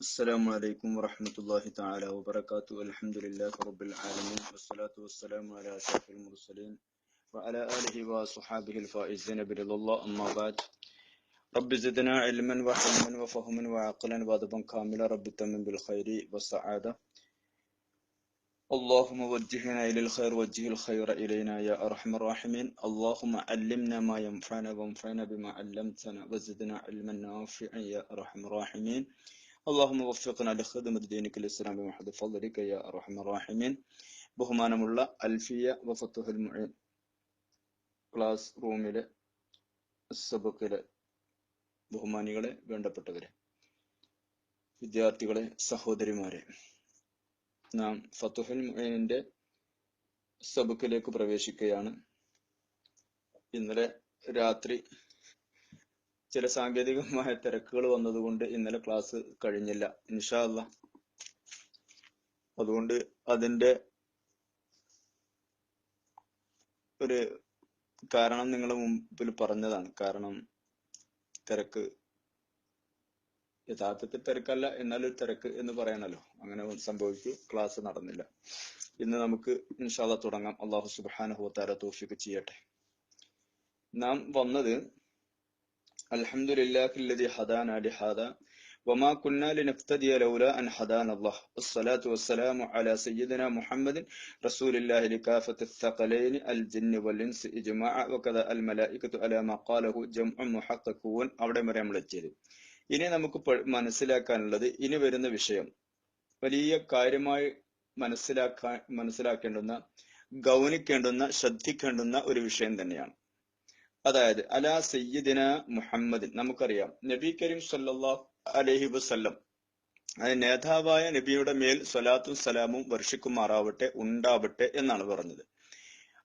السلام عليكم ورحمة الله تعالى وبركاته. الحمد لله رب العالمين والصلاة والسلام على أشرف المرسلين وعلى آله وصحابه الفائزين برضا الله. أما بعد رب زدنا علما وحلما وفهما وعقلا وادبا كاملا. رب تمن بالخير والسعادة. اللهم وجهنا إلى الخير وجه الخير إلينا يا أرحم الراحمين. اللهم علمنا ما ينفعنا وانفعنا بما علمتنا وزدنا علما نافعا يا أرحم الراحمين. അള്ളാഹു വഫിഖന ലഖദമത് ദീനിക്കൽ ഇസ്ലാം ബിമഹദ് ഫളലിക യാ അർഹമർ റഹീമീൻ ബഹുമാനമുള്ള Alfiya വഫത്തുഹുൽ Moeen class റൂമിലെ സബക്കിലെ ബഹുമാനികളെ വേണ്ടപ്പെട്ടവരെ വിദ്യാർത്ഥികളെ സഹോദരിമാരെ നാം ഫത്തുഹുൽ മുഈനിന്റെ സബക്കിലേക്ക് പ്രവേശിക്കുകയാണ്. ഇന്നലെ രാത്രി ചില സാങ്കേതികമായ തിരക്കുകൾ വന്നതുകൊണ്ട് ഇന്നലെ ക്ലാസ് കഴിഞ്ഞില്ല ഇൻഷാ അല്ലാ അതുകൊണ്ട് അതിന്റെ ഒരു കാരണം നിങ്ങളുടെ മുമ്പിൽ പറഞ്ഞതാണ്. കാരണം തിരക്ക് യഥാർത്ഥത്തിൽ തിരക്കല്ല എന്നാലും തിരക്ക് എന്ന് പറയണല്ലോ അങ്ങനെ സംഭവിച്ചു ക്ലാസ് നടന്നില്ല. ഇന്ന് നമുക്ക് ഇൻഷാല്ല തുടങ്ങാം. അള്ളാഹു സുബാനഹുത്താര തോഫിക്ക് ചെയ്യട്ടെ. നാം വന്നത് അൽഹംദുലില്ലാഹില്ലദി ഹദാന ലിഹാദ وما كنا لنفتدي لولا أن هدانا الله الصلاة والسلام على سيدنا محمد رسول الله لكافة الثقلين الجن والإنس إجماعا وكذا الملائكة على ما قاله جمع محققون അവിടെ വരെ നമ്മൾ എത്തിയത് ഇനി നമുക്ക് മനസ്സിലാക്കാനുള്ളത് ഇനി വരുന്ന വിഷയം വലിയ കാര്യമായി മനസ്സിലാക്കാൻ മനസ്സിലാക്കേണ്ടുന്ന ഗൗനിക്കേണ്ടുന്ന ശ്രദ്ധിക്കേണ്ടുന്ന ഒരു വിഷയം തന്നെയാണ് അതായത് അലാ സയ്യിദിന മുഹമ്മദിൻ നമുക്കറിയാം. നബി കരീം സല്ലാ അലഹി വസല്ലം നേതാവായ നബിയുടെ മേൽ സ്വലാത്തും സലാമും വർഷിക്കുമാറാവട്ടെ ഉണ്ടാവട്ടെ എന്നാണ് പറഞ്ഞത്.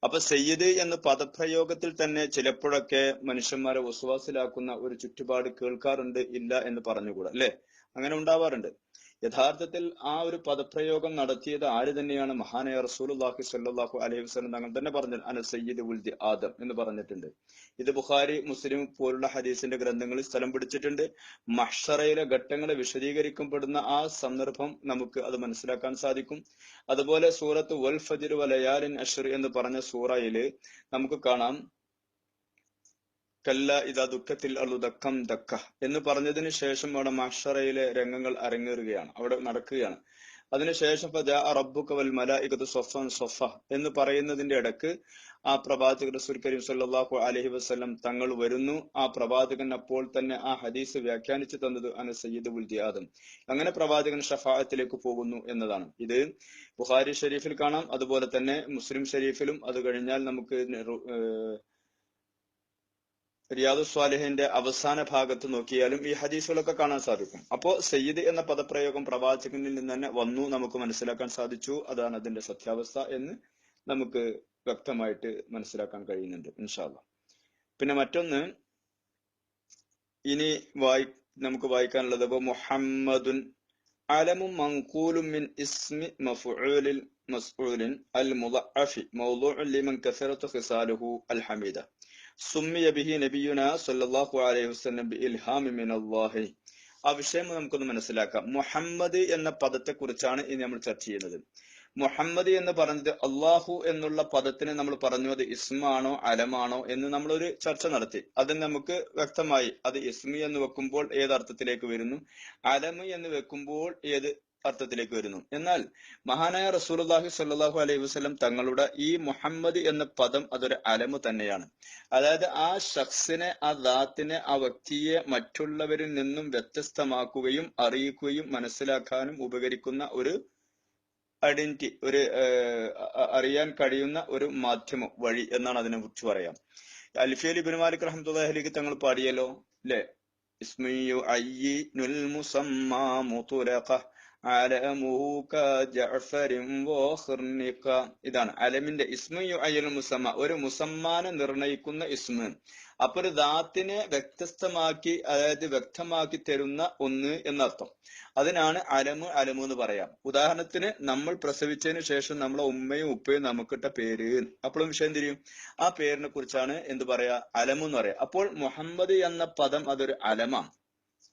അപ്പൊ സയ്യിദ് എന്ന പദപ്രയോഗത്തിൽ തന്നെ ചിലപ്പോഴൊക്കെ മനുഷ്യന്മാരെ വസുവാസിലാക്കുന്ന ഒരു ചുറ്റുപാട് കേൾക്കാറുണ്ട് ഇല്ല എന്ന് പറഞ്ഞുകൂടാ അല്ലെ? അങ്ങനെ ഉണ്ടാവാറുണ്ട്. യഥാർത്ഥത്തിൽ ആ ഒരു പദപ്രയോഗം നടത്തിയത് ആര് തന്നെയാണ്? മഹാനായ റസൂലുള്ളാഹി സല്ലാഹു അലൈഹി വസ്ലം തങ്ങൾ തന്നെ പറഞ്ഞു അന സയ്യിദ് ഉൽദി ആദം എന്ന് പറഞ്ഞിട്ടുണ്ട്. ഇത് ബുഖാരി മുസ്ലിം പോലുള്ള ഹദീസിന്റെ ഗ്രന്ഥങ്ങളിൽ സ്ഥലം പിടിച്ചിട്ടുണ്ട്. മഷറയിലെ ഘട്ടങ്ങളെ വിശദീകരിക്കപ്പെടുന്ന ആ സന്ദർഭം നമുക്ക് അത് മനസ്സിലാക്കാൻ സാധിക്കും. അതുപോലെ സൂറത്ത് വൽ ഫജിർ വലയാലിൻ അഷർ എന്ന് പറഞ്ഞ സൂറയിൽ നമുക്ക് കാണാം. കല്ല ഇതാ ദുഃഖത്തിൽ അള്ളു ദക്കം ദക്ക. എന്ന് പറഞ്ഞതിന് ശേഷം അവിടെ മഷറയിലെ രംഗങ്ങൾ അരങ്ങേറുകയാണ്. അവിടെ നടക്കുകയാണ്. അതിനുശേഷം റബ്ബുക വൽ മലായികത്ത് സൊഫൻ സൊഫ എന്ന് പറയുന്നതിന്റെ ഇടയ്ക്ക് ആ പ്രവാചകൻ റസൂൽ കരീം സല്ലാഹു അലഹി വസ്ലം തങ്ങൾ വരുന്നു. ആ പ്രവാചകൻ അപ്പോൾ തന്നെ ആ ഹദീസ് വ്യാഖ്യാനിച്ചു തന്നത് അന സയ്യിദ് ഉൽ ജിയാദം. അങ്ങനെ പ്രവാചകൻ ഷഫാഹത്തിലേക്ക് പോകുന്നു എന്നതാണ്. ഇത് ബുഹാരി ഷെരീഫിൽ കാണാം. അതുപോലെ തന്നെ മുസ്ലിം ഷെരീഫിലും അത് കഴിഞ്ഞാൽ നമുക്ക് റിയാദു സ്വാലിഹിന്റെ അവസാന ഭാഗത്ത് നോക്കിയാലും ഈ ഹദീസുകളൊക്കെ കാണാൻ സാധിക്കും. അപ്പോ സയ്യിദ് എന്ന പദപ്രയോഗം പ്രവാചകനിൽ നിന്ന് തന്നെ വന്നു നമുക്ക് മനസ്സിലാക്കാൻ സാധിച്ചു. അതാണ് അതിന്റെ സത്യാവസ്ഥ എന്ന് നമുക്ക് വ്യക്തമായിട്ട് മനസ്സിലാക്കാൻ കഴിയുന്നുണ്ട് ഇൻഷാല്ല പിന്നെ മറ്റൊന്ന് ഇനി വായി നമുക്ക് വായിക്കാനുള്ളത് മുഹമ്മദുൻ അലമും മങ്കൂലും മിൻ ഇസ്മി മസ്ഊലിൻ അൽ മൗളൂഉൻ ലിമൻ അൽ ഹമീദ. സുമ്മിയ ബിഹി നബിയുന സല്ലല്ലാഹു അലൈഹി വസല്ലം ബി ഇൽഹാമി മിനല്ലാഹി. ആ വിഷയം നമുക്കൊന്ന് മനസ്സിലാക്കാം. മുഹമ്മദ് എന്ന പദത്തെ കുറിച്ചാണ് ഇനി നമ്മൾ ചർച്ച ചെയ്യുന്നത്. മുഹമ്മദ് എന്ന് പറഞ്ഞത് അള്ളാഹു എന്നുള്ള പദത്തിന് നമ്മൾ പറഞ്ഞു അത് ഇസ്മാണോ അലമാണോ എന്ന് നമ്മളൊരു ചർച്ച നടത്തി. അത് നമുക്ക് വ്യക്തമായി അത് ഇസ്മി എന്ന് വെക്കുമ്പോൾ ഏത് അർത്ഥത്തിലേക്ക് വരുന്നു? അലമ് എന്ന് വെക്കുമ്പോൾ ഏത് അർത്ഥത്തിലേക്ക് വരുന്നു. എന്നാൽ മഹാനായ റസൂലുള്ളാഹി സ്വല്ലല്ലാഹു അലൈഹി വസ്ലം തങ്ങളുടെ ഈ മുഹമ്മദ് എന്ന പദം അതൊരു അലമ് തന്നെയാണ്. അതായത് ആ ഷഖ്സിനെ ആ ദാത്തിനെ ആ വ്യക്തിയെ മറ്റുള്ളവരിൽ നിന്നും വ്യത്യസ്തമാക്കുകയും അറിയിക്കുകയും മനസ്സിലാക്കാനും ഉപകരിക്കുന്ന ഒരു ഐഡന്റിറ്റി ഒരു അറിയാൻ കഴിയുന്ന ഒരു മാധ്യമം വഴി എന്നാണ് അതിനെ കുറിച്ച് പറയാം. അലിഫി ബിൻ മാലിക് തങ്ങൾ പാടിയല്ലോ അല്ലെ ഇസ്മിയു അയ്യിനുൽ മുസമ്മാ ഇതാണ് അലമിന്റെ ഇസ്മു അയൽ മുസമ്മ. ഒരു മുസമ്മാനെ നിർണയിക്കുന്ന ഇസ്മ. അപ്പൊ ഒരു ദാത്തിനെ വ്യത്യസ്തമാക്കി അതായത് വ്യക്തമാക്കി തരുന്ന ഒന്ന് എന്നർത്ഥം. അതിനാണ് അലമ് അലമു എന്ന് പറയാം. ഉദാഹരണത്തിന് നമ്മൾ പ്രസവിച്ചതിന് ശേഷം നമ്മളെ ഉമ്മയും ഉപ്പയും നമുക്കിട്ട പേര്. അപ്പോഴും വിഷയം തിരിയും ആ പേരിനെ കുറിച്ചാണ് എന്ത് പറയാ? അലമു എന്ന് പറയാം. അപ്പോൾ മുഹമ്മദ് എന്ന പദം അതൊരു അലമാണ്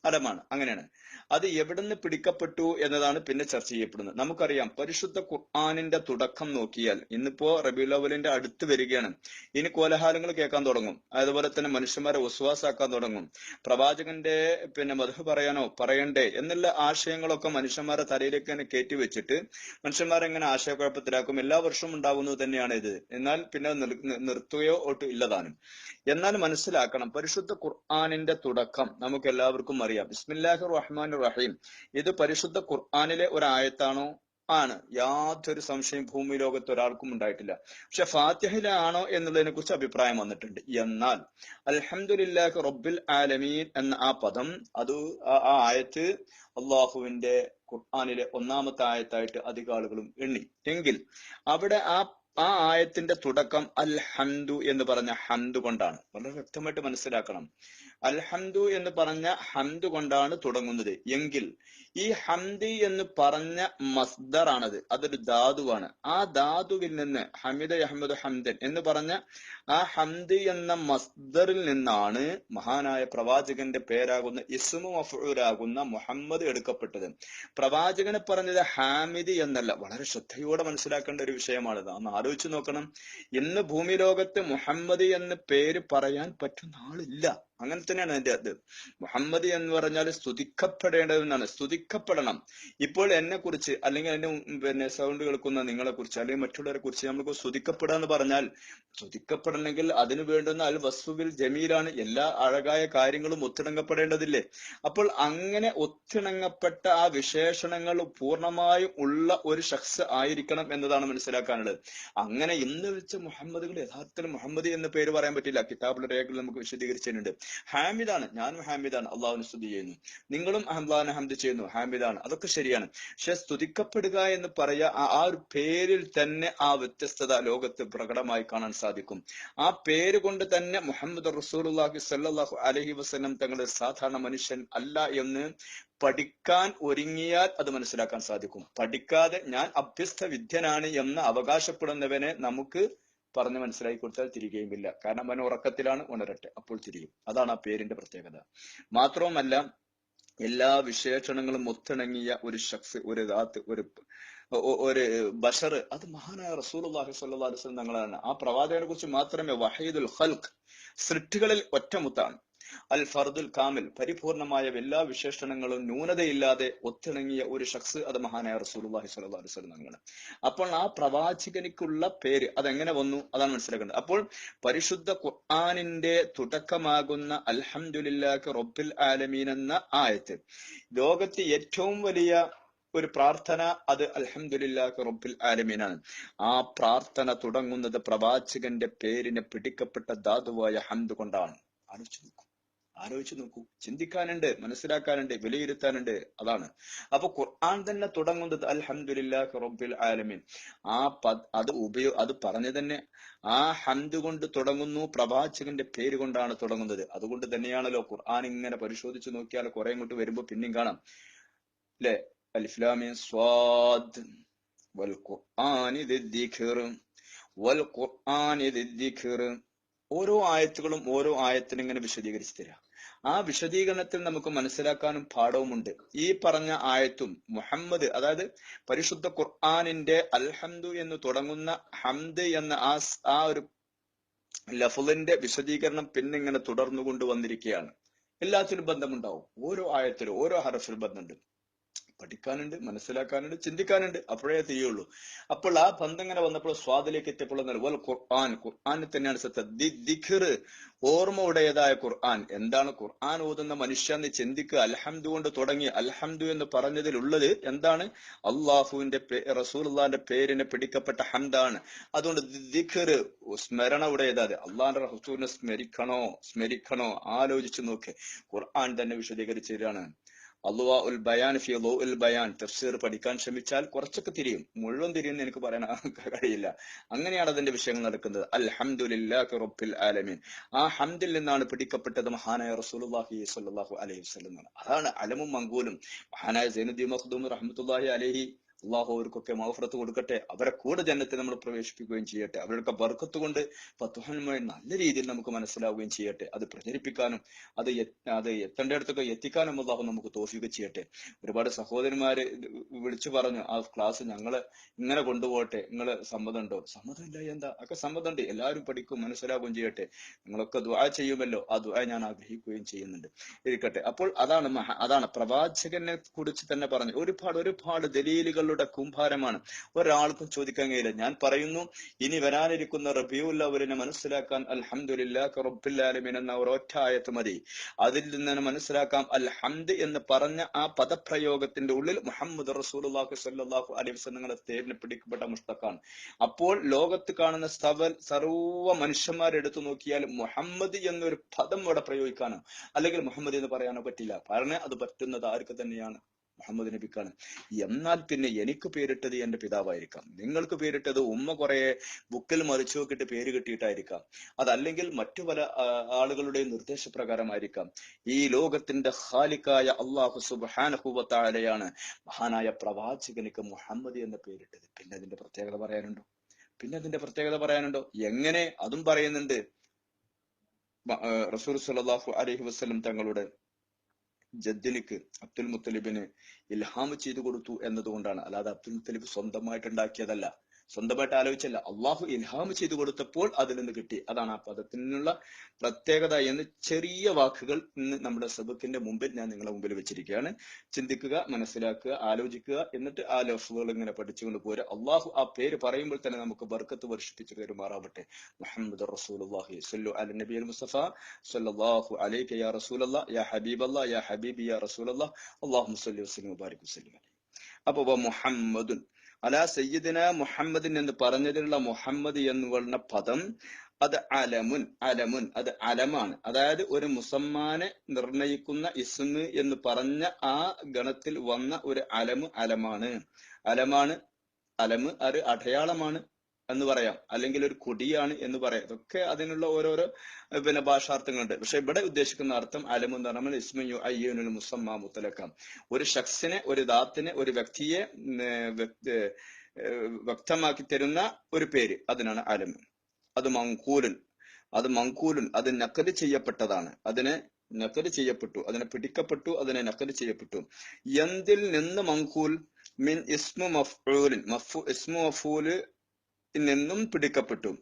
അലമാണ്. അങ്ങനെയാണ്. അത് എവിടുന്ന് പിടിക്കപ്പെട്ടു എന്നതാണ് പിന്നെ ചർച്ച ചെയ്യപ്പെടുന്നത്. നമുക്കറിയാം പരിശുദ്ധ ഖുർആാനിന്റെ തുടക്കം നോക്കിയാൽ ഇന്നിപ്പോ റബിയുലവലിന്റെ അടുത്ത് വരികയാണ്. ഇനി കോലഹാലങ്ങൾ കേൾക്കാൻ തുടങ്ങും. അതുപോലെ തന്നെ മനുഷ്യന്മാരെ ഉസ്വാസാക്കാൻ തുടങ്ങും. പ്രവാചകന്റെ പിന്നെ മധു പറയാനോ പറയണ്ടേ എന്നുള്ള ആശയങ്ങളൊക്കെ മനുഷ്യന്മാരെ തലയിലേക്ക് തന്നെ കയറ്റി വെച്ചിട്ട് മനുഷ്യന്മാരെ എങ്ങനെ ആശയക്കുഴപ്പത്തിലാക്കും. എല്ലാ വർഷവും ഉണ്ടാവുന്നത് തന്നെയാണ് ഇത്. എന്നാൽ പിന്നെ നിർത്തുകയോ ഒട്ടും ഇല്ലതാനും എന്നാൽ മനസ്സിലാക്കണം പരിശുദ്ധ ഖുർആാനിന്റെ തുടക്കം നമുക്ക് എല്ലാവർക്കും അറിയാം. ബിസ്മില്ലാഹിർ റഹ്മാൻ റഹീം ഇത് പരിശുദ്ധ ഖുർആാനിലെ ഒരായത്താണോ? ആണ്. യാതൊരു സംശയം ഭൂമി ലോകത്ത് ഒരാൾക്കും ഉണ്ടായിട്ടില്ല. പക്ഷെ ഫാത്തിഹയിലാണോ എന്നുള്ളതിനെ കുറിച്ച് അഭിപ്രായം വന്നിട്ടുണ്ട്. എന്നാൽ അൽഹംദുലില്ലാഹി റബ്ബിൽ ആലമീൻ എന്ന ആ പദം അത് ആ ആ ആയത്ത് അള്ളാഹുവിന്റെ ഖുർആാനിലെ ഒന്നാമത്തെ ആയത്തായിട്ട് അധിക ആളുകളും എണ്ണി. എങ്കിൽ അവിടെ ആ ആ ആയത്തിന്റെ തുടക്കം അൽ ഹന്തു എന്ന് പറഞ്ഞ ഹന്തു കൊണ്ടാണ്. വളരെ വ്യക്തമായിട്ട് മനസ്സിലാക്കണം. അൽ ഹംദു എന്ന് പറഞ്ഞ ഹംദു കൊണ്ടാണ് തുടങ്ങുന്നത്. എങ്കിൽ ഈ ഹംദി എന്ന് പറഞ്ഞ മസ്ദറാണത് അതൊരു ധാതുവാണ്. ആ ധാതുവിൽ നിന്ന് ഹമിദ അഹമ്മദ് ഹംദൻ എന്ന് പറഞ്ഞ ആ ഹംദി എന്ന മസ്ദറിൽ നിന്നാണ് മഹാനായ പ്രവാചകന്റെ പേരാകുന്ന ഇസ്മു മഫൂരാകുന്ന മുഹമ്മദ് എടുക്കപ്പെട്ടത്. പ്രവാചകന് പറഞ്ഞത് ഹാമിദ് എന്നല്ല. വളരെ ശ്രദ്ധയോടെ മനസ്സിലാക്കേണ്ട ഒരു വിഷയമാണിത് ഒന്ന് ആലോചിച്ചു നോക്കണം. ഇന്ന് ഭൂമി ലോകത്ത് മുഹമ്മദ് എന്ന് പേര് പറയാൻ പറ്റുന്ന ആളില്ല. അങ്ങനെ തന്നെയാണ് എന്റെ അത്. മുഹമ്മദ് എന്ന് പറഞ്ഞാൽ സ്തുതിക്കപ്പെടേണ്ടതെന്നാണ്. സ്തുതിക്കപ്പെടണം. ഇപ്പോൾ എന്നെ കുറിച്ച് അല്ലെങ്കിൽ എന്റെ പിന്നെ സൗണ്ട് കേൾക്കുന്ന നിങ്ങളെ കുറിച്ച് അല്ലെങ്കിൽ മറ്റുള്ളവരെ കുറിച്ച് നമുക്ക് സ്തുതിക്കപ്പെടുക എന്ന് പറഞ്ഞാൽ സ്തുതിക്കപ്പെടണമെങ്കിൽ അതിന് വേണ്ടുന്ന അൽ വസ്തുവിൽ ജമീലാണ് എല്ലാ അഴകായ കാര്യങ്ങളും ഒത്തിണങ്ങപ്പെടേണ്ടതില്ലേ? അപ്പോൾ അങ്ങനെ ഒത്തിണങ്ങപ്പെട്ട ആ വിശേഷണങ്ങൾ പൂർണമായും ഉള്ള ഒരു ഷഖ്സ് ആയിരിക്കണം എന്നതാണ് മനസ്സിലാക്കാനുള്ളത്. അങ്ങനെ ഇന്ന് വെച്ച് മുഹമ്മദുകൾ യഥാർത്ഥത്തിൽ മുഹമ്മദ് എന്ന പേര് പറയാൻ പറ്റില്ല. കിതാബിലെ രേഖകൾ നമുക്ക് വിശദീകരിച്ചിട്ടുണ്ട്. ഹാമിദാണ്. ഞാനും ഹാമിദാണ്. അള്ളാഹുവിനെ സ്തുതി ചെയ്യുന്നു. നിങ്ങളും അള്ളാഹിനെ ഹംദ് ചെയ്യുന്നു. ഹാമിദാണ്. അതൊക്കെ ശരിയാണ്. പക്ഷെ സ്തുതിക്കപ്പെടുക എന്ന് പറയാ ആ ഒരു പേരിൽ തന്നെ ആ വ്യത്യസ്തത ലോകത്ത് പ്രകടമായി കാണാൻ സാധിക്കും. ആ പേര് കൊണ്ട് തന്നെ മുഹമ്മദ് റസൂലുള്ളാഹി സല്ലല്ലാഹു അലൈഹി വസല്ലം തങ്ങളുടെ സാധാരണ മനുഷ്യൻ അല്ല എന്ന് പഠിക്കാൻ ഒരുങ്ങിയാൽ അത് മനസ്സിലാക്കാൻ സാധിക്കും. പഠിക്കാതെ ഞാൻ അഭ്യസ്ത വിദ്യനാണ് എന്ന് അവകാശപ്പെടുന്നവനെ നമുക്ക് പറഞ്ഞ് മനസ്സിലാക്കി കൊടുത്താൽ തിരികെയുമില്ല കാരണം അവൻ ഉറക്കത്തിലാണ് ഉണരട്ടെ. അപ്പോൾ തിരിയും. അതാണ് ആ പേരിന്റെ പ്രത്യേകത. മാത്രവുമല്ല എല്ലാ വിശേഷണങ്ങളും ഒത്തിണങ്ങിയ ഒരു ശക്സ് ഒരു ദാത്ത് ഒരു ഒരു ബഷർ അത് മഹാനായ റസൂൽ അള്ളാഹി വസല്ലം തങ്ങളാണ്. ആ പ്രവാചകനെ കുറിച്ച് മാത്രമേ വഹീദുൽ ഹൽഖ് സൃഷ്ടികളിൽ ഒറ്റമുത്താണ്. അൽ ഫർദുൽ കാമിൽ പരിപൂർണമായ എല്ലാ വിശേഷണങ്ങളും ന്യൂനതയില്ലാതെ ഒത്തിണങ്ങിയ ഒരു ഷഖ്സ് അത് മഹാനായ റസൂലുള്ളാഹി സ്വല്ലല്ലാഹു അലൈഹി വസല്ലം തങ്ങളാണ് അപ്പോൾ ആ പ്രവാചകനിക്കുള്ള പേര് അതെങ്ങനെ വന്നു? അതാണ് മനസ്സിലാക്കേണ്ടത്. അപ്പോൾ പരിശുദ്ധ ഖുർആനിന്റെ തുടക്കമാകുന്ന അൽഹംദുലില്ലാഹി റബ്ബിൽ ആലമീൻ എന്ന ആയത്ത് ലോകത്ത് ഏറ്റവും വലിയ ഒരു പ്രാർത്ഥന അത് അൽഹംദുലില്ലാഹി റബ്ബിൽ ആലമീനാണ്. ആ പ്രാർത്ഥന തുടങ്ങുന്നത് പ്രവാചകന്റെ പേരിന് പിടിക്കപ്പെട്ട ധാതുവായ ഹംദ് കൊണ്ടാണ്. ആലോചിച്ചു നോക്കൂ. ആലോചിച്ച് നോക്കൂ. ചിന്തിക്കാനുണ്ട് മനസ്സിലാക്കാനുണ്ട് വിലയിരുത്താനുണ്ട്. അതാണ്. അപ്പൊ ഖുർആൻ തന്നെ തുടങ്ങുന്നത് അൽഹംദുലില്ലാഹി റബ്ബിൽ ആലമീൻ. ആ അത് ഉപയോ അത് പറഞ്ഞു തന്നെ ആ ഹംദ് കൊണ്ട് തുടങ്ങുന്നു പ്രവാചകന്റെ പേര് കൊണ്ടാണ് തുടങ്ങുന്നത്. അതുകൊണ്ട് തന്നെയാണല്ലോ ഖുർആൻ ഇങ്ങനെ പരിശോധിച്ച് നോക്കിയാൽ കുറെ ഇങ്ങോട്ട് വരുമ്പോ പിന്നെയും കാണാം. അല്ലെ അൽഫ്ലാമിൻ സ്വാദ്. വൽ ദിദ്ദിഖർ വൽ ഖുർആൻ ഓരോ ആയത്തുകളും ഓരോ ആയത്തിനും ഇങ്ങനെ വിശദീകരിച്ചു തരാം. ആ വിശദീകരണത്തിൽ നമുക്ക് മനസ്സിലാക്കാനും പാഠവുമുണ്ട്. ഈ പറഞ്ഞ ആയത്തും മുഹമ്മദ് അതായത് പരിശുദ്ധ ഖുർആാനിന്റെ അൽഹംദു എന്ന് തുടങ്ങുന്ന ഹംദ് എന്ന ആ ആ ഒരു ലഫുലിന്റെ വിശദീകരണം പിന്നിങ്ങനെ തുടർന്നു കൊണ്ടുവന്നിരിക്കുകയാണ് എല്ലാത്തിനും ബന്ധമുണ്ടാവും. ഓരോ ആയത്തിലും ഓരോ ഹറഫിലും ബന്ധമുണ്ട്. പഠിക്കാനുണ്ട് മനസ്സിലാക്കാനുണ്ട് ചിന്തിക്കാനുണ്ട്. അപ്പോഴേ തിരിയുള്ളൂ. അപ്പോൾ ആ ബന്ധം ഇങ്ങനെ വന്നപ്പോൾ സ്വാദിലേക്ക് എത്തിയപ്പോൾ എന്നാൽ ഖുർആൻ. ഖുർആാനെ തന്നെയാണ് സത്യം. ദി ദിഖിർ ഓർമ്മയുടേതായ ഖുർആൻ. എന്താണ് ഖുർആൻ ഓതുന്ന മനുഷ്യ എന്ന് ചിന്തിക്കുക. അൽഹംദു കൊണ്ട് തുടങ്ങി. അൽഹംദു എന്ന് പറഞ്ഞതിലുള്ളത് എന്താണ്? അള്ളാഹുവിന്റെ റസൂൽന്റെ പേരിനെ പിടിക്കപ്പെട്ട ഹംദാണ്. അതുകൊണ്ട് ദിഖിർ സ്മരണ അത് അള്ളാഹിന്റെ റസൂലിനെ സ്മരിക്കണോ? സ്മരിക്കണോ? ആലോചിച്ചു നോക്ക്. ഖുർആൻ തന്നെ വിശദീകരിച്ചു തരാണ് അള്ളാ ഉൽ ബയാൻ ഫി ലോ ഉൽ ബയാൻ. തഫ്സീർ പഠിക്കാൻ ശ്രമിച്ചാൽ കുറച്ചൊക്കെ തിരിയും. മുഴുവൻ തിരിയുമെന്ന് എനിക്ക് പറയാൻ കഴിയില്ല അങ്ങനെയാണ് അതിന്റെ വിഷയങ്ങൾ നടക്കുന്നത്. അൽഹംദുലില്ലാഹി റബ്ബിൽ ആലമീൻ. ആ ഹംദിൽ നിന്നാണ് പിടിക്കപ്പെട്ടത് മഹാനായ റസൂലുള്ളാഹി സ്വല്ലല്ലാഹു അലൈഹി വസല്ലം അതാണ് അലമും മങ്കൂലും. മഹാനായ സൈനുദ്ദീൻ മഖ്ദൂം റഹ്മത്തുള്ളാഹി അലൈഹി അള്ളാഹു അവർക്കൊക്കെ മഹഫറത്ത് കൊടുക്കട്ടെ. അവരെ കൂടെ ജനത്തെ നമ്മൾ പ്രവേശിപ്പിക്കുകയും ചെയ്യട്ടെ. അവരുടെ ബർക്കത്ത് കൊണ്ട് ഫത്തുഹന്മ നല്ല രീതിയിൽ നമുക്ക് മനസ്സിലാവുകയും ചെയ്യട്ടെ. അത് പ്രചരിപ്പിക്കാനും അത് അത് എത്തേണ്ടയിടത്തൊക്കെ എത്തിക്കാനും അള്ളാഹു നമുക്ക് തോഫിക്ക് ചെയ്യട്ടെ. ഒരുപാട് സഹോദരന്മാര് വിളിച്ചു പറഞ്ഞു ആ ക്ലാസ് ഞങ്ങൾ ഇങ്ങനെ കൊണ്ടുപോകട്ടെ. നിങ്ങൾ സമ്മതമുണ്ടോ സമ്മതമില്ല എന്താ? ഒക്കെ സമ്മതമുണ്ട് എല്ലാവരും പഠിക്കും മനസ്സിലാവുകയും ചെയ്യട്ടെ. നിങ്ങളൊക്കെ ദുആ ചെയ്യുമല്ലോ. ആ ദുആ ഞാൻ ആഗ്രഹിക്കുകയും ചെയ്യുന്നുണ്ട്. ഇരിക്കട്ടെ. അപ്പോൾ അതാണ് അതാണ് പ്രവാചകനെ കുറിച്ച് തന്നെ പറഞ്ഞു ഒരുപാട് ഒരുപാട് ദലീലുകളുടെ കൂമ്പാരമാണ്. ഒരാൾക്കും ചോദിക്കാൻ കഴിയില്ല. ഞാൻ പറയുന്നു ഇനി വരാനിരിക്കുന്ന റബിയുൽ അവരിനെ മനസ്സിലാക്കാൻ അൽഹംദുലില്ലാഹി റബ്ബിൽ ആലമീൻ എന്ന ഒരൊറ്റ മതി. അതിൽ നിന്ന് മനസ്സിലാക്കാം അൽഹംദ് എന്ന് പറഞ്ഞ ആ പദപ്രയോഗത്തിന്റെ ഉള്ളിൽ മുഹമ്മദ് റസൂലുള്ളാഹി സ്വല്ലല്ലാഹു അലൈഹി വസല്ലമയുടെ തേരിന് പിടിക്കപ്പെട്ട മുസ്തഖാണ് അപ്പോൾ ലോകത്ത് കാണുന്ന സവൽ സർവ മനുഷ്യന്മാരെടുത്തു നോക്കിയാൽ മുഹമ്മദ് എന്നൊരു പദം ഇവിടെ പ്രയോഗിക്കാനോ അല്ലെങ്കിൽ മുഹമ്മദ് എന്ന് പറയാനോ പറ്റില്ല. കാരണം അത് പറ്റുന്നത് ആർക്ക് തന്നെയാണ്? മുഹമ്മദ് നബിക്കാണ്. എന്നാൽ പിന്നെ എനിക്ക് പേരിട്ടത് എന്റെ പിതാവായിരിക്കാം. നിങ്ങൾക്ക് പേരിട്ടത് ഉമ്മ കുറെ ബുക്കിൽ മറിച്ചു നോക്കിയിട്ട് പേര് കിട്ടിയിട്ടായിരിക്കാം. അതല്ലെങ്കിൽ മറ്റു പല ആ, ആളുകളുടെയും നിർദ്ദേശപ്രകാരമായിരിക്കാം. ഈ ലോകത്തിന്റെ ഹാലിക്കായ അള്ളാഹു സുബാനഹുബത്താലയാണ് മഹാനായ പ്രവാചകനിക്ക് മുഹമ്മദ് എന്ന പേരിട്ടത്. പിന്നെ അതിന്റെ പ്രത്യേകത പറയാനുണ്ടോ? പിന്നെ അതിന്റെ പ്രത്യേകത പറയാനുണ്ടോ? എങ്ങനെ അതും പറയുന്നുണ്ട്. റസൂർ വസ്ലം അലൈഹി വസല്ലം തങ്ങളുടെ ജദ്ദിനിക്ക് അബ്ദുൽ മുത്തലിബിന് ഇൽഹാം ചെയ്തു കൊടുത്തു എന്നതുകൊണ്ടാണ്. അല്ലാതെ അബ്ദുൽ മുത്തലിബ് സ്വന്തമായിട്ട് ഉണ്ടാക്കിയതല്ല സ്വന്തമായിട്ട് ആലോചിച്ചല്ല. അള്ളാഹു ഇൽഹാം ചെയ്തു കൊടുത്തപ്പോൾ അതിൽ നിന്ന് കിട്ടി. അതാണ് ആ പദത്തിനുള്ള പ്രത്യേകത എന്ന് ചെറിയ വാക്കുകൾ ഇന്ന് നമ്മുടെ സബക്കിന്റെ മുമ്പിൽ ഞാൻ നിങ്ങളെ മുമ്പിൽ വെച്ചിരിക്കുകയാണ്. ചിന്തിക്കുക മനസ്സിലാക്കുക ആലോചിക്കുക. എന്നിട്ട് ആ ലഫ്ലുകൾ ഇങ്ങനെ പഠിച്ചുകൊണ്ട് പോരുക. അള്ളാഹു ആ പേര് പറയുമ്പോൾ തന്നെ നമുക്ക് ബർക്കത്ത് വർഷിപ്പിച്ചു പെരുമാറാവട്ടെ മുഹമ്മദ് അല നബി മുസ്തഫ സല്ലാഹു യാ റസൂലല്ലാ യാ ഹബീബല്ലാ യാ ഹബീബി യാ റസൂലല്ലാ അള്ളാഹു അപ്പൊ മുഹമ്മദുൻ അലാ സയ്യിദിന മുഹമ്മദിൻ എന്ന് പറഞ്ഞതിലുള്ള മുഹമ്മദ് എന്ന് പറഞ്ഞ പദം അത് അലമുൻ അലമുൻ അത് അലമാണ്. അതായത് ഒരു മുസമ്മാനെ നിർണയിക്കുന്ന ഇസ്മ് എന്ന് പറഞ്ഞ ആ ഗണത്തിൽ വന്ന ഒരു അലമു അലമാണ്. അലമാണ് അലമ് അത് അടയാളമാണ്. എന്ന് പറയാം. അല്ലെങ്കിൽ ഒരു കൊടിയാണ് എന്ന് പറയാം. ഇതൊക്കെ അതിനുള്ള ഓരോരോ പിന്നെ ഭാഷാർത്ഥങ്ങളുണ്ട്. പക്ഷെ ഇവിടെ ഉദ്ദേശിക്കുന്ന അർത്ഥം അലമു എന്ന് പറഞ്ഞാൽ ഇസ്മയു അയ്യനു മുസമ്മ മുത്തലക്കാം ഒരു ഷഖ്സിനെ ഒരു ദാത്തിനെ ഒരു വ്യക്തിയെ വ്യക്തമാക്കി തരുന്ന ഒരു പേര്. അതിനാണ് അലമു. അത് മങ്കൂലുൻ അത് മങ്കൂലുൻ അത് നക്കൽ ചെയ്യപ്പെട്ടതാണ്. അതിനെ നക്കൽ ചെയ്യപ്പെട്ടു. അതിനെ പിടിക്കപ്പെട്ടു. അതിനെ നക്കൽ ചെയ്യപ്പെട്ടു. എന്തിൽ നിന്ന് മങ്കൂൽ? മിൻ ഇസ്മു മഫ്ഊലിൻ മഫു ഇസ്മു മഫൂൽ നിന്നും പിടിക്കപ്പെട്ടു.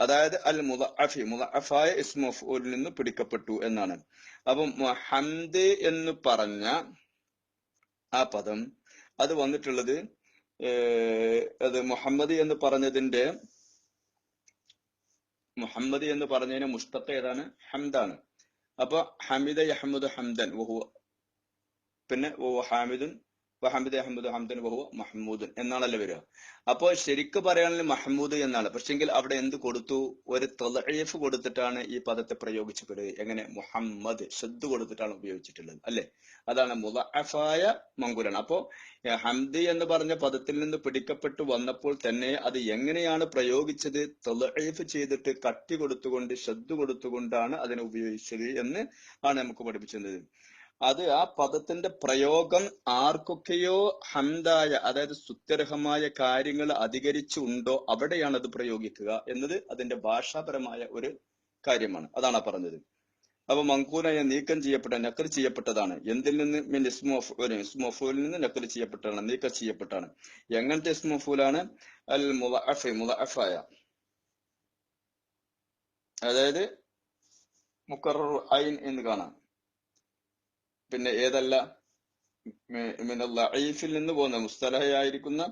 അതായത് അൽ മുദഅഫി മുദഅഫായ ഇസ്മു മഫ്ഊലിൽ നിന്ന് പിടിക്കപ്പെട്ടു എന്നാണ്. അപ്പം ഹംദ് എന്ന് പറഞ്ഞ ആ പദം അത് വന്നിട്ടുള്ളത് അത് മുഹമ്മദ് എന്ന് പറഞ്ഞതിന്റെ മുഹമ്മദ് എന്ന് പറഞ്ഞതിന് മുസ്തഖ ഏതാണ്? ഹംദാണ്. അപ്പൊ ഹമിദ അഹമ്മദ് ഹംദൻ വഹു പിന്നെ വഹു വഹമിദ അഹമ്മദ് ഹംദൻ ബഹു മഹമ്മൂദ് എന്നാണല്ലോ വരിക. അപ്പോൾ ശരിക്ക് പറയുകയാണെങ്കിൽ മഹമ്മൂദ് എന്നാണ്. പക്ഷെങ്കിൽ അവിടെ എന്ത് കൊടുത്തു? ഒരു തൊലഴീഫ് കൊടുത്തിട്ടാണ് ഈ പദത്തെ പ്രയോഗിച്ചത് എങ്ങനെ? മുഹമ്മദ് ശ്രദ്ധ കൊടുത്തിട്ടാണ് ഉപയോഗിച്ചിട്ടുള്ളത്. അല്ലെ? അതാണ് മുലഅഫായ മങ്കുലാണ് അപ്പോ ഹംദി എന്ന് പറഞ്ഞ പദത്തിൽ നിന്ന് പിടിക്കപ്പെട്ടു വന്നപ്പോൾ തന്നെ അത് എങ്ങനെയാണ് പ്രയോഗിച്ചത്? തൊലഴീഫ് ചെയ്തിട്ട് കട്ടി കൊടുത്തുകൊണ്ട് ശ്രദ്ധ കൊടുത്തുകൊണ്ടാണ് അതിനെ ഉപയോഗിച്ചത് എന്ന് ആണ് നമുക്ക് പഠിപ്പിച്ചത് അത് ആ പദത്തിന്റെ പ്രയോഗം ആർക്കൊക്കെയോ ഹംദായ അതായത് സുത്യർഹമായ കാര്യങ്ങൾ അധികരിച്ചുണ്ടോ അവിടെയാണ് അത് പ്രയോഗിക്കുക എന്നത് അതിന്റെ ഭാഷാപരമായ ഒരു കാര്യമാണ്. അതാണ് പറഞ്ഞത്. അപ്പൊ മങ്കൂനായ നീക്കം ചെയ്യപ്പെട്ട നക്കൽ ചെയ്യപ്പെട്ടതാണ്. എന്തിൽ നിന്ന്? മീൻ ഇസ്മോഫൂൽ ഇസ്മോഫൂലിൽ നിന്ന് നക്കൽ ചെയ്യപ്പെട്ടതാണ് നീക്കം ചെയ്യപ്പെട്ടാണ്. എങ്ങനത്തെ ഇസ്മോഫൂലാണ്? അൽ മുഅഫ മുലഅഫായ അതായത് മുക്കർ ഐൻ എന്ന് കാണാം. പിന്നെ ഏതല്ല? ലൈഫിൽ നിന്ന് പോകുന്ന മുസ്തലഹയായിരിക്കുന്ന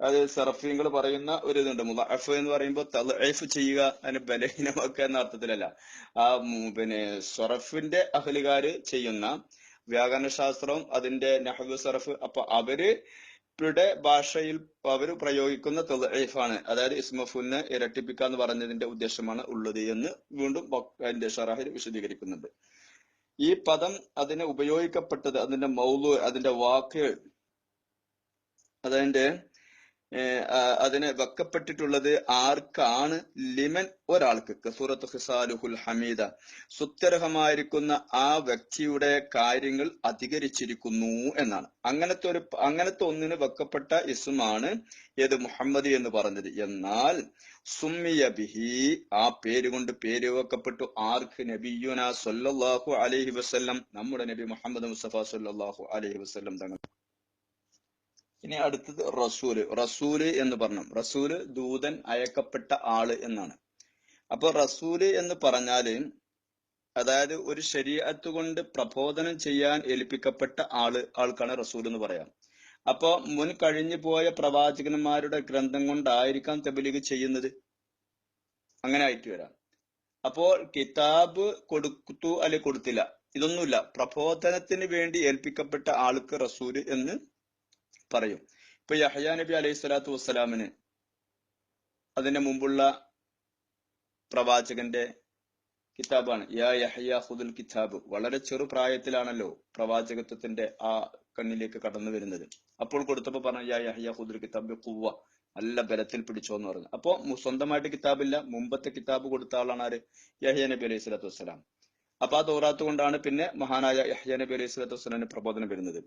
അത് സറഫീങ്ങൾ പറയുന്ന ഒരു ഇതുണ്ട് മുലഅഫ് എന്ന് പറയുമ്പോൾ തലൈഫ് ചെയ്യുക അതിന് ബലഹീനമാക്കുക എന്ന അർത്ഥത്തിലല്ല. ആ പിന്നെ സൊറഫിന്റെ അഹലുകാര് ചെയ്യുന്ന വ്യാകരണ ശാസ്ത്രവും അതിന്റെ നഹബ് സറഫ് അപ്പൊ അവർ യുടെ ഭാഷയിൽ അവർ പ്രയോഗിക്കുന്ന തൊലൈഫാണ് അതായത് ഇസ്മഫുലിനെ ഇരട്ടിപ്പിക്കുക എന്ന് പറഞ്ഞതിന്റെ ഉദ്ദേശമാണ് ഉള്ളത് എന്ന് വീണ്ടും അതിന്റെ ഷറാഹിൽ വിശദീകരിക്കുന്നുണ്ട്. ഈ പദം അതിന് ഉപയോഗിക്കപ്പെട്ടത് അതിന്റെ മൗലു അതിന്റെ വാക്ക് അതിന്റെ അതിന് വെക്കപ്പെട്ടിട്ടുള്ളത് ആർക്കാണ്? ലിമൻ ഒരാൾക്ക്. കസൂറത്ത് ഹിസാലുഹുൽ ഹമീദ. സുത്യർഹമായിരിക്കുന്ന ആ വ്യക്തിയുടെ കാര്യങ്ങൾ അധികരിച്ചിരിക്കുന്നു എന്നാണ്. അങ്ങനത്തെ ഒരു അങ്ങനത്തെ ഒന്നിന് വെക്കപ്പെട്ട ഇസുമാണ് ഏത് മുഹമ്മദ് എന്ന് പറഞ്ഞത്. എന്നാൽ സുമ്മിയ ബിഹി ആ പേര് കൊണ്ട് പേര് വെക്കപ്പെട്ടു ആർക്ക്? നബിയുന സല്ലല്ലാഹു അലൈഹി വസല്ലം. നമ്മുടെ നബി മുഹമ്മദ് മുസ്തഫ സല്ലല്ലാഹു അലഹി വസല്ലം തങ്ങൾ ഇനി അടുത്തത് റസൂൽ. റസൂൽ എന്ന് പറഞ്ഞു. റസൂൽ ദൂതൻ അയക്കപ്പെട്ട ആൾ എന്നാണ്. അപ്പൊ റസൂൽ എന്ന് പറഞ്ഞാൽ അതായത് ഒരു ശരീരത്ത് കൊണ്ട് പ്രബോധനം ചെയ്യാൻ ഏൽപ്പിക്കപ്പെട്ട ആൾ ആൾക്കാണ് റസൂൽ എന്ന് പറയാം. അപ്പൊ മുൻ കഴിഞ്ഞു പോയ പ്രവാചകന്മാരുടെ ഗ്രന്ഥം കൊണ്ടായിരിക്കാം തബലീഗ് ചെയ്യുന്നത്. അങ്ങനെ ആയിട്ട് വരാം. അപ്പോൾ കിതാബ് കൊടുത്തു അല്ലെ കൊടുത്തില്ല? ഇതൊന്നുമില്ല. പ്രബോധനത്തിന് വേണ്ടി ഏൽപ്പിക്കപ്പെട്ട ആൾക്ക് റസൂൽ എന്ന് പറയും. ഇപ്പൊ യഹ്യാ നബി അലൈഹി സ്വലാത്തു വസ്സലാമിന് അതിന് മുമ്പുള്ള പ്രവാചകന്റെ കിതാബാണ്. യാ യഹ്യ ഹുദുൽ കിതാബ്. വളരെ ചെറു പ്രായത്തിലാണല്ലോ പ്രവാചകത്വത്തിന്റെ ആ കണ്ണിലേക്ക് കടന്നു വരുന്നത്. അപ്പോൾ കൊടുത്തപ്പോ പറഞ്ഞു യാ യഹ്യ ഹുദുൽ കിതാബ് കുവ്വ നല്ല ബലത്തിൽ പിടിച്ചോ എന്ന് പറഞ്ഞു. അപ്പോ സ്വന്തമായിട്ട് കിതാബില്ല. മുമ്പത്തെ കിതാബ് കൊടുത്ത ആളാണ് ആര്? യഹ്യ നബി അലൈഹി സ്വലാത്തു വസ്സലാം. അപ്പൊ ആ തോറാത്ത് കൊണ്ടാണ് പിന്നെ മഹാനായ യഹ്യ നബി അലൈഹി സ്വലാത്തു വസ്സലാമിന് പ്രബോധനം വരുന്നത്.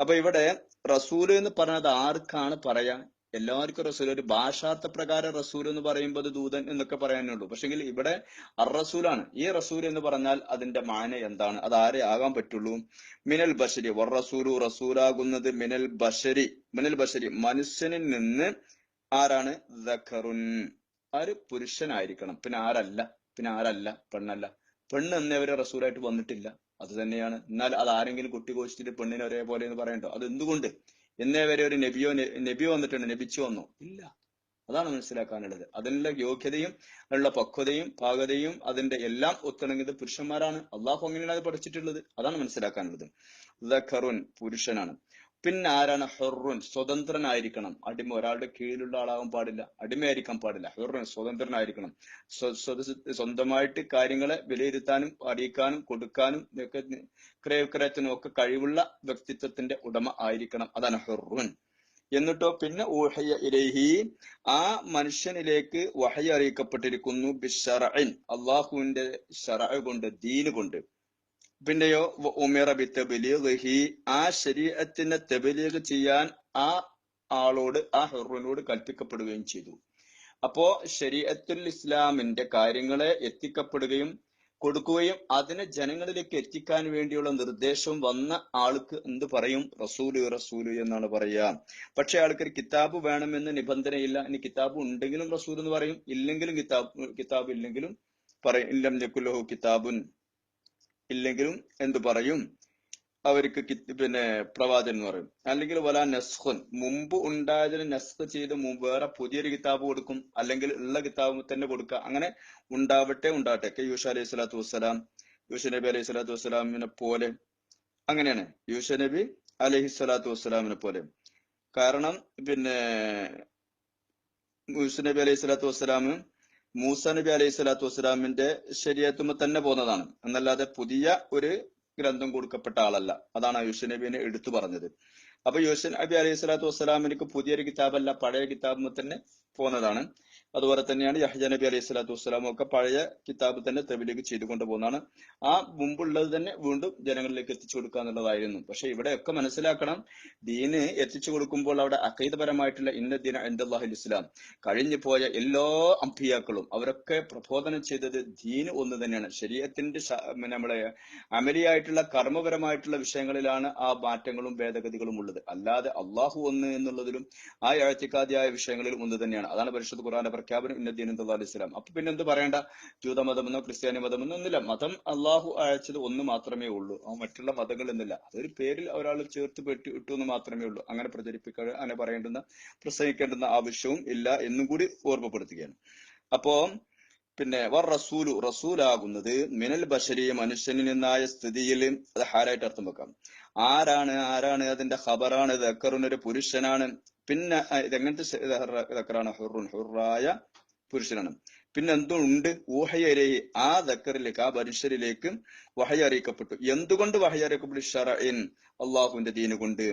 അപ്പൊ ഇവിടെ റസൂൽ എന്ന് പറഞ്ഞത് ആർക്കാണ് പറയാ എല്ലാവർക്കും റസൂൽ ഒരു ഭാഷാർത്ഥ പ്രകാരം റസൂൽ എന്ന് പറയുമ്പോൾ ദൂതൻ എന്നൊക്കെ പറയാനുള്ളൂ പക്ഷെങ്കിൽ ഇവിടെ അർ ഈ റസൂൽ എന്ന് പറഞ്ഞാൽ അതിന്റെ മാന എന്താണ്? അത് ആരെ ആകാൻ പറ്റുള്ളൂ? മിനൽ ബഷരി. വർ റസൂലു റസൂലാകുന്നത് മിനൽ ബഷരി. മിനൽ ബഷരി. മനുഷ്യനിൽ നിന്ന് ആരാണ്? ദഖറുൻ. ആര്? പുരുഷനായിരിക്കണം. പിന്നെ ആരല്ല? പിന്നെ ആരല്ല? പെണ്ണല്ല? പെണ്ണ് എന്നവരെ റസൂലായിട്ട് വന്നിട്ടില്ല. അത് തന്നെയാണ്. എന്നാൽ അത് ആരെങ്കിലും കുട്ടി കോച്ചിട്ട് പെണ്ണിനെ ഒരേപോലെ എന്ന് പറയണ്ടോ? അത് എന്തുകൊണ്ട്? എന്നേ വരെ ഒരു നബിയോ നബി നബിയോ വന്നിട്ടുണ്ട് നബിച്ചു വന്നോ. ഇല്ല. അതാണ് മനസ്സിലാക്കാനുള്ളത്. അതിനുള്ള യോഗ്യതയും അതിനുള്ള പക്വതയും പാകതയും അതിന്റെ എല്ലാം ഒത്തിണങ്ങിയത് പുരുഷന്മാരാണ്. അള്ളാഹു അങ്ങനെയാണ് അത് പഠിച്ചിട്ടുള്ളത്. അതാണ് മനസ്സിലാക്കാനുള്ളത്. പുരുഷനാണ്. പിന്നെ ആരാണ് ഹെറുൻ? സ്വതന്ത്രനായിരിക്കണം. അടിമ ഒരാളുടെ കീഴിലുള്ള ആളാവാൻ പാടില്ല. അടിമയായിരിക്കാൻ പാടില്ല. ഹെറുൻ സ്വതന്ത്രനായിരിക്കണം. സ്വ- സ്വത- സ്വന്തമായിട്ട് കാര്യങ്ങളെ വിലയിരുത്താനും അറിയിക്കാനും കൊടുക്കാനും ഒക്കെ ക്രയവിക്രയത്തിനും ഒക്കെ കഴിവുള്ള വ്യക്തിത്വത്തിന്റെ ഉടമ ആയിരിക്കണം. അതാണ് ഹെറുൻ. എന്നിട്ടോ പിന്നെ ഊഹയ ഇലൈഹി ആ മനുഷ്യനിലേക്ക് വഹയ അറിയിക്കപ്പെട്ടിരിക്കുന്നു ബിഷറൻ അള്ളാഹുവിന്റെ ഷറ കൊണ്ട് ദീന് കൊണ്ട്. പിന്നെയോ ഉമിറ ബി ആ ശരീഅത്തിനെ തബലീഗ് ചെയ്യാൻ ആ ആളോട് ആ ഹെറിനോട് കൽപ്പിക്കപ്പെടുകയും ചെയ്തു. അപ്പോ ശരീഅത്തുൽ ഇസ്ലാമിന്റെ കാര്യങ്ങളെ എത്തിക്കപ്പെടുകയും കൊടുക്കുകയും അതിനെ ജനങ്ങളിലേക്ക് എത്തിക്കാൻ വേണ്ടിയുള്ള നിർദ്ദേശം വന്ന ആൾക്ക് എന്ത് പറയും? റസൂൽ റസൂൽ എന്നാണ് പറയുക. പക്ഷെ ആൾക്ക് ഒരു കിതാബ് വേണമെന്ന് നിബന്ധനയില്ല. ഇനി കിതാബ് ഉണ്ടെങ്കിലും റസൂൽ എന്ന് പറയും. ഇല്ലെങ്കിലും കിതാബ് കിതാബ് ഇല്ലെങ്കിലും പറയും. ഇല്ലം ജക്കുലഹു കിതാബുൻ. ഇല്ലെങ്കിലും എന്ത് പറയും? അവർക്ക് പിന്നെ പ്രവാചകൻ എന്ന് പറയും. അല്ലെങ്കിൽ വല നസ്ഖുൻ മുമ്പ് ഉണ്ടായതിന് നസ്ഖ് ചെയ്ത് വേറെ പുതിയൊരു കിതാബ് കൊടുക്കും. അല്ലെങ്കിൽ ഉള്ള കിതാബ് തന്നെ കൊടുക്കുക. അങ്ങനെ ഉണ്ടാവട്ടെ ഉണ്ടാവട്ടെ. കെ യൂഷ അലൈഹി സ്വലാത്തു വസ്സലാം യൂഷ നബി അലൈഹി സ്വലാത്തു വസ്സലാമിനെ പോലെ. അങ്ങനെയാണ്. യൂഷ നബി അലൈഹി സ്വലാത്തു വസ്സലാമിനെ പോലെ. കാരണം പിന്നെ യൂസ നബി അലൈഹി സ്വലാത്തു വസ്സലാം മൂസ നബി അലൈഹി സ്വലാത്തു വസ്സലാമിന്റെ ശരീരത്തുമ്പോ തന്നെ പോന്നതാണ് എന്നല്ലാതെ പുതിയ ഒരു ഗ്രന്ഥം കൊടുക്കപ്പെട്ട ആളല്ല. അതാണ് യൂസ നബിനെ എടുത്തു പറഞ്ഞത്. അപ്പൊ യൂസൻ നബി അലൈഹി സ്വലാത്തു വസ്സലാമിനിക്ക് പുതിയൊരു കിതാബല്ല പഴയ കിതാബ് തന്നെ പോന്നതാണ്. അതുപോലെ തന്നെയാണ് യഹ്ജ നബി അലൈഹി സ്വലാത്തു വസ്സലാമും ഒക്കെ പഴയ കിതാബ് തന്നെ തെബിലേക്ക് ചെയ്തുകൊണ്ട് പോകുന്നതാണ്. ആ മുമ്പുള്ളത് തന്നെ വീണ്ടും ജനങ്ങളിലേക്ക് എത്തിച്ചു കൊടുക്കുക എന്നുള്ളതായിരുന്നു. പക്ഷെ ഇവിടെയൊക്കെ മനസ്സിലാക്കണം ദീന് എത്തിച്ചു കൊടുക്കുമ്പോൾ അവിടെ അക്കൈതപരമായിട്ടുള്ള ഇന്ന ദീന അൻദല്ലാഹുൽ ഇസ്ലാം കഴിഞ്ഞു പോയ എല്ലാ അംഫിയാക്കളും അവരൊക്കെ പ്രബോധനം ചെയ്തത് ദീന് ഒന്ന് തന്നെയാണ്. ശരീരത്തിന്റെ നമ്മളെ അമലിയായിട്ടുള്ള കർമ്മപരമായിട്ടുള്ള വിഷയങ്ങളിലാണ് ആ മാറ്റങ്ങളും ഭേദഗതികളും ഉള്ളത്. അല്ലാതെ അള്ളാഹു ഒന്ന് എന്നുള്ളതിലും ആ ആഴ്ചക്കാതിയായ വിഷയങ്ങളിലും ഒന്ന് തന്നെയാണ്. അതാണ് പരിശുദ്ധ ഖുർആന്റെ പ്രഖ്യാപനം. ഇന്നദ്ദീൻ ദീൻ അലൈഹി ഇസ്ലാം അപ്പൊ പിന്നെ എന്ത് പറയേണ്ട? ജൂത മതമെന്നോ ക്രിസ്ത്യാനി മതമെന്നോ ഒന്നുമില്ല. മതം അള്ളാഹു അയച്ചത് ഒന്ന് മാത്രമേ ഉള്ളൂ. മറ്റുള്ള മതങ്ങൾ എന്നില്ല അതൊരു പേരിൽ ഒരാൾ ചേർത്ത് പെട്ടി ഇട്ടു എന്ന് മാത്രമേ ഉള്ളൂ. അങ്ങനെ പ്രചരിപ്പിക്കുക അങ്ങനെ പറയേണ്ടുന്ന പ്രസംഗിക്കേണ്ടുന്ന ആവശ്യവും ഇല്ല എന്നും കൂടി ഓർമ്മപ്പെടുത്തുകയാണ്. അപ്പോ പിന്നെ വർ റസൂലു റസൂലാകുന്നത് മിനൽ ബഷരി മനുഷ്യനിൽ നിന്നായ സ്ഥിതിയിൽ. അത് ഹാരായിട്ട് അർത്ഥം വെക്കാം. ആരാണ് ആരാണ് അതിന്റെ ഖബറാണ് ദക്കറുൻ ഒരു പുരുഷനാണ്? പിന്നെ ഇതെങ്ങനത്തെ ഇതക്കറാണ് ഹുറുൻ ഹുറായ പുരുഷനാണ്. പിന്നെ എന്തുണ്ട്? ഊഹയരെ ആ ദക്കറിലേക്ക് ആ മനുഷ്യരിലേക്ക് വഹയ അറിയിക്കപ്പെട്ടു എന്തുകൊണ്ട് വഹയ അറിയിക്കപ്പെട്ടു ഷറഇൻ അള്ളാഹുവിന്റെ ദീന് കൊണ്ട്.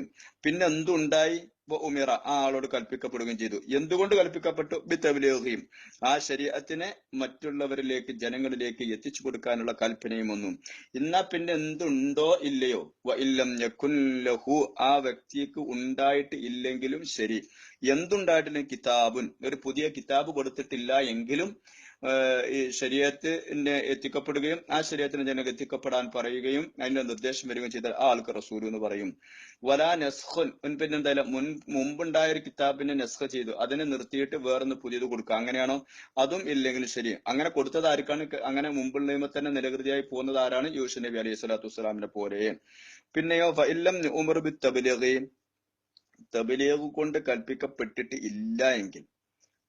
പിന്നെ എന്തുണ്ടായി? ഉമിറ ആ ആളോട് കൽപ്പിക്കപ്പെടുകയും ചെയ്തു. എന്തുകൊണ്ട് കൽപ്പിക്കപ്പെട്ടു? ബി ആ ശരീരത്തിനെ മറ്റുള്ളവരിലേക്ക് ജനങ്ങളിലേക്ക് എത്തിച്ചു കൊടുക്കാനുള്ള കൽപ്പനയും ഒന്നും. എന്നാ പിന്നെ എന്തുണ്ടോ ഇല്ലയോ? ഇല്ലം ലഹു ആ വ്യക്തിക്ക് ഉണ്ടായിട്ട് ഇല്ലെങ്കിലും ശരി. എന്തുണ്ടായിട്ടില്ല? കിതാബുൻ. ഒരു പുതിയ കിതാബ് കൊടുത്തിട്ടില്ല എങ്കിലും ഈ ശരീരത്തിന് എത്തിക്കപ്പെടുകയും ആ ശരീരത്തിന് ജനങ്ങൾ എത്തിക്കപ്പെടാൻ പറയുകയും അതിന്റെ നിർദ്ദേശം വരികയും ചെയ്താൽ ആ ആൾക്ക് റസൂൽ എന്ന് പറയും. വലാ നെസ്ഖുൻ പിന്നെ എന്തായാലും മുൻ മുമ്പുണ്ടായ ഒരു കിതാബിനെ നെസ്ഖ ചെയ്തു. അതിനെ നിർത്തിയിട്ട് വേറൊന്ന് പുതിയത് കൊടുക്കുക. അങ്ങനെയാണോ? അതും ഇല്ലെങ്കിലും ശരി. അങ്ങനെ കൊടുത്തത് ആർക്കാണ്? അങ്ങനെ മുമ്പുള്ള നിയമം തന്നെ നിലകൃതിയായി പോകുന്നത് ആരാണ്? യൂഷ് നബി അലൈഹി സ്വലാത്തു വസ്സലാമിനെ പോലെ. പിന്നെയോ ഫഇല്ലം ഉമർ ബി തബ്ലീഗ്. തബ്ലീഗ് കൊണ്ട് കൽപ്പിക്കപ്പെട്ടിട്ട് ഇല്ല എങ്കിൽ.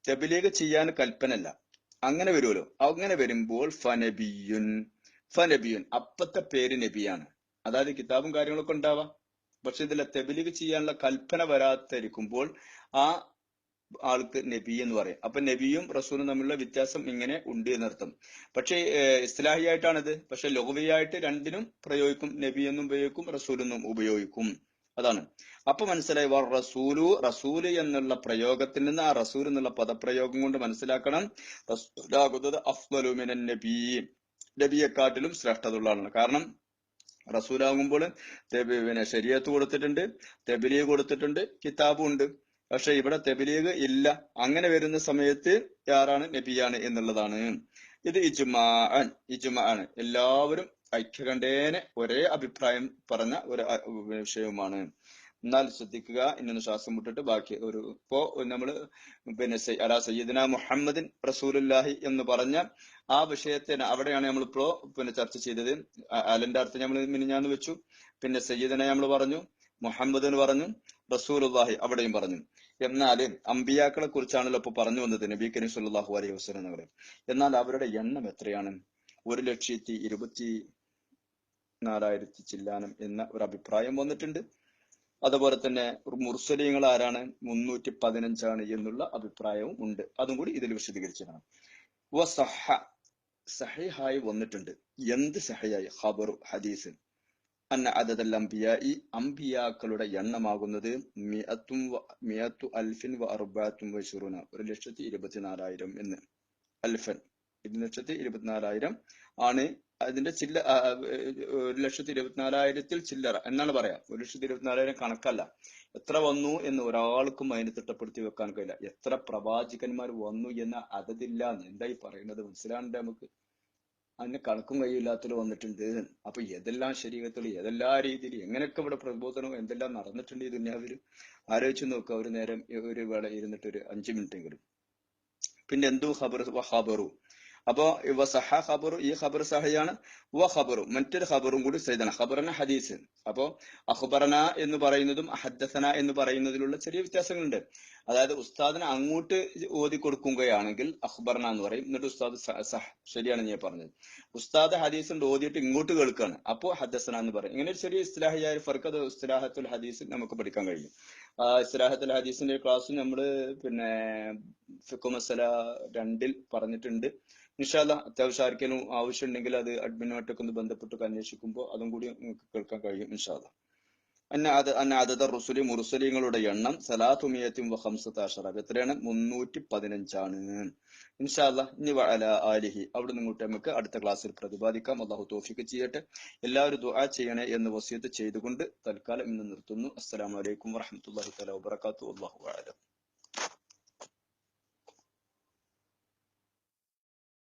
തബ്ലീഗ് ചെയ്യാൻ കൽപ്പനല്ല അങ്ങനെ വരുമല്ലോ. അങ്ങനെ വരുമ്പോൾ ഫനബിയുൻ ഫനബിയുൻ അപ്പത്തെ പേര് നബിയാണ്. അതായത് കിതാബും കാര്യങ്ങളൊക്കെ ഉണ്ടാവാം. പക്ഷെ ഇതിലെ തെബിലിഗ് ചെയ്യാനുള്ള കൽപ്പന വരാത്തിരിക്കുമ്പോൾ ആ ആൾക്ക് നബി എന്ന് പറയും. അപ്പൊ നബിയും റസൂലും തമ്മിലുള്ള വ്യത്യാസം ഇങ്ങനെ ഉണ്ട് എന്നർത്ഥം. പക്ഷേ ഇസ്ലാഹിയായിട്ടാണിത്. പക്ഷെ ലോകവിയായിട്ട് രണ്ടിനും പ്രയോഗിക്കും. നബി എന്നും ഉപയോഗിക്കും റസൂലെന്നും ഉപയോഗിക്കും. അതാണ്. അപ്പൊ മനസ്സിലായി വർ റസൂലു റസൂൽ എന്നുള്ള പ്രയോഗത്തിൽ നിന്ന് ആ റസൂൽ എന്നുള്ള പദപ്രയോഗം കൊണ്ട് മനസ്സിലാക്കണം. റസൂലാകുന്നത് അഫ്ദലു മിനൻ നബി. നബിയെക്കാട്ടിലും ശ്രേഷ്ഠതയുള്ള ആളാണ് കാരണം റസൂലാകുമ്പോൾ പിന്നെ ശരീഅത്ത് കൊടുത്തിട്ടുണ്ട് തെബിലീഗ് കൊടുത്തിട്ടുണ്ട് കിതാബും ഉണ്ട്. പക്ഷെ ഇവിടെ തെബിലീഗ് ഇല്ല. അങ്ങനെ വരുന്ന സമയത്ത് ആരാണ്? നബിയാണ് എന്നുള്ളതാണ്. ഇത് ഇജുമാൻ ഇജ്മാഅൻ. എല്ലാവരും ഐക്യകണ്ഠേന ഒരേ അഭിപ്രായം പറഞ്ഞ ഒരു വിഷയവുമാണ്. എന്നാൽ ശ്രദ്ധിക്കുക ഇന്നൊന്ന് ശ്വാസം വിട്ടിട്ട് ബാക്കി ഒരു ഇപ്പോ നമ്മൾ പിന്നെ അലാ സയ്യിദിന മുഹമ്മദിൻ റസൂലുല്ലാഹി എന്ന് പറഞ്ഞ ആ വിഷയത്തിന് അവിടെയാണ് നമ്മളിപ്പോ പിന്നെ ചർച്ച ചെയ്തത്. അലന്റെ അർത്ഥം നമ്മൾ മിനിഞ്ഞാന്ന് വെച്ചു. പിന്നെ സയ്യിദനെ നമ്മൾ പറഞ്ഞു മുഹമ്മദ് എന്ന് പറഞ്ഞു റസൂലുല്ലാഹി അവിടെയും പറഞ്ഞു. എന്നാൽ അമ്പിയാക്കളെ കുറിച്ചാണല്ലോ ഇപ്പൊ പറഞ്ഞു വന്നത് നബി കരീം സല്ലല്ലാഹു അലൈഹി വസല്ലം എന്നാൽ അവരുടെ എണ്ണം എത്രയാണ്? ഒരു ലക്ഷത്തി ഇരുപത്തി നാലായിരത്തി ചില്ലാനം എന്ന ഒരു അഭിപ്രായം വന്നിട്ടുണ്ട്. അതുപോലെ തന്നെ മുർസലീങ്ങൾ ആരാണ്? മുന്നൂറ്റി പതിനഞ്ചാണ് എന്നുള്ള അഭിപ്രായവും ഉണ്ട്. അതും കൂടി ഇതിൽ വിശദീകരിച്ചതാണ് വസഹ സഹിഹായി വന്നിട്ടുണ്ട്. എന്ത് സഹയായി ഖബറു ഹദീസ്. അന്ന അദദൽ അംബിയായി അംബിയാക്കളുടെ എണ്ണമാകുന്നത് മിഅത്തും വ- മിഅത്തു അൽഫിൻ വ അറുബാത്തും വശുറുന ഒരു ലക്ഷത്തി ഇരുപത്തിനാലായിരം എന്ന്. അൽഫൻ. ഒരു ലക്ഷത്തി ഇരുപത്തിനാലായിരം ആണ് അതിന്റെ ചില്ല ഒരു ലക്ഷത്തി ഇരുപത്തിനാലായിരത്തിൽ ചില്ലറ എന്നാണ് പറയാം. ഒരു ലക്ഷത്തി ഇരുപത്തിനാലായിരം കണക്കല്ല. എത്ര വന്നു എന്ന് ഒരാൾക്കും അതിനെ തിട്ടപ്പെടുത്തി വെക്കാൻ കഴിയില്ല. എത്ര പ്രവാചകന്മാർ വന്നു എന്ന അതതില്ല എന്ന് എന്തായി പറയുന്നത് മനസ്സിലാണ്ട് നമുക്ക്? അതിന് കണക്കും കഴിയില്ലാത്തതിൽ വന്നിട്ടുണ്ട്. അപ്പൊ ഏതെല്ലാം ശരീരത്തിൽ ഏതെല്ലാ രീതിയിൽ എങ്ങനെയൊക്കെ ഇവിടെ പ്രബോധനവും എന്തെല്ലാം നടന്നിട്ടുണ്ട് ഈ ദുന്യാവിൽ? ആലോചിച്ച് നോക്കുക ഒരു നേരം ഒരു വേള ഇരുന്നിട്ട് ഒരു അഞ്ചു മിനിറ്റ് എങ്കിലും പിന്നെ എന്തു ഹബർ വ ഖബറു. അപ്പോ ഇവ സഹ ഖബറു ഈ ഖബർ സഹയാണ് വ ഖബറു മറ്റൊരു ഖബറും കൂടി സൈദന ഖബറന ഹദീസ്. അപ്പോ അഖ്ബറന എന്ന് പറയുന്നതും അഹദ്ദസന എന്ന് പറയുന്നതിലുള്ള ചെറിയ വ്യത്യാസങ്ങളുണ്ട്. അതായത് ഉസ്താദിന് അങ്ങോട്ട് ഓതി കൊടുക്കുകയാണെങ്കിൽ അഖ്ബറന എന്ന് പറയും. എന്നിട്ട് ഉസ്താദ് സഹ് ശരിയാണ് ഞാൻ പറഞ്ഞത്. ഉസ്താദ് ഹദീസ് ഉണ്ട് ഓതിയിട്ട് ഇങ്ങോട്ട് കേൾക്കുകയാണ് അപ്പോ ഹദസന എന്ന് പറയും. ഇങ്ങനെ ഒരു ചെറിയ ഇസ്ലാഹിയായ ഫർക്ക് അത് ഇസ്ലാഹത്തുൽ ഹദീസ് നമുക്ക് പഠിക്കാൻ കഴിയും. ഇസ്ലാഹത്തുൽ ഹദീസിന്റെ ക്ലാസ് നമ്മൾ പിന്നെ ഫിഖു മസല രണ്ടിൽ പറഞ്ഞിട്ടുണ്ട്. നിഷാദ അത്യാവശ്യം ആർക്കെങ്കിലും ആവശ്യമുണ്ടെങ്കിൽ അത് അഡ്മിനുമായിട്ടൊക്കെ ഒന്ന് ബന്ധപ്പെട്ട് അന്വേഷിക്കുമ്പോൾ അതും കൂടി നിങ്ങൾക്ക് കേൾക്കാൻ കഴിയും നിഷാദ അത് അന്നാദത റുസുലി മുറുസലിങ്ങളുടെ എണ്ണം സലാത്തുമിയത്തും വഹംസത്താഷറ എത്രയാണ്? മുന്നൂറ്റി പതിനഞ്ചാണ് ഇൻഷാല്ല ഇനി അല ആലിഹി. അവിടെ നിങ്ങോട്ട് നമുക്ക് അടുത്ത ക്ലാസ്സിൽ പ്രതിപാദിക്കാം. അള്ളാഹു തോഫിക്ക് ചെയ്യട്ടെ. എല്ലാവരും ദുആ ചെയ്യണേ എന്ന് വസിയത്ത് ചെയ്തുകൊണ്ട് തൽക്കാലം ഇന്ന് നിർത്തുന്നു. അസ്സലാമു അലൈക്കും വറഹ്മത്തുള്ളാഹി തആല വബറകാതുഹു അല്ലാഹു അഅലം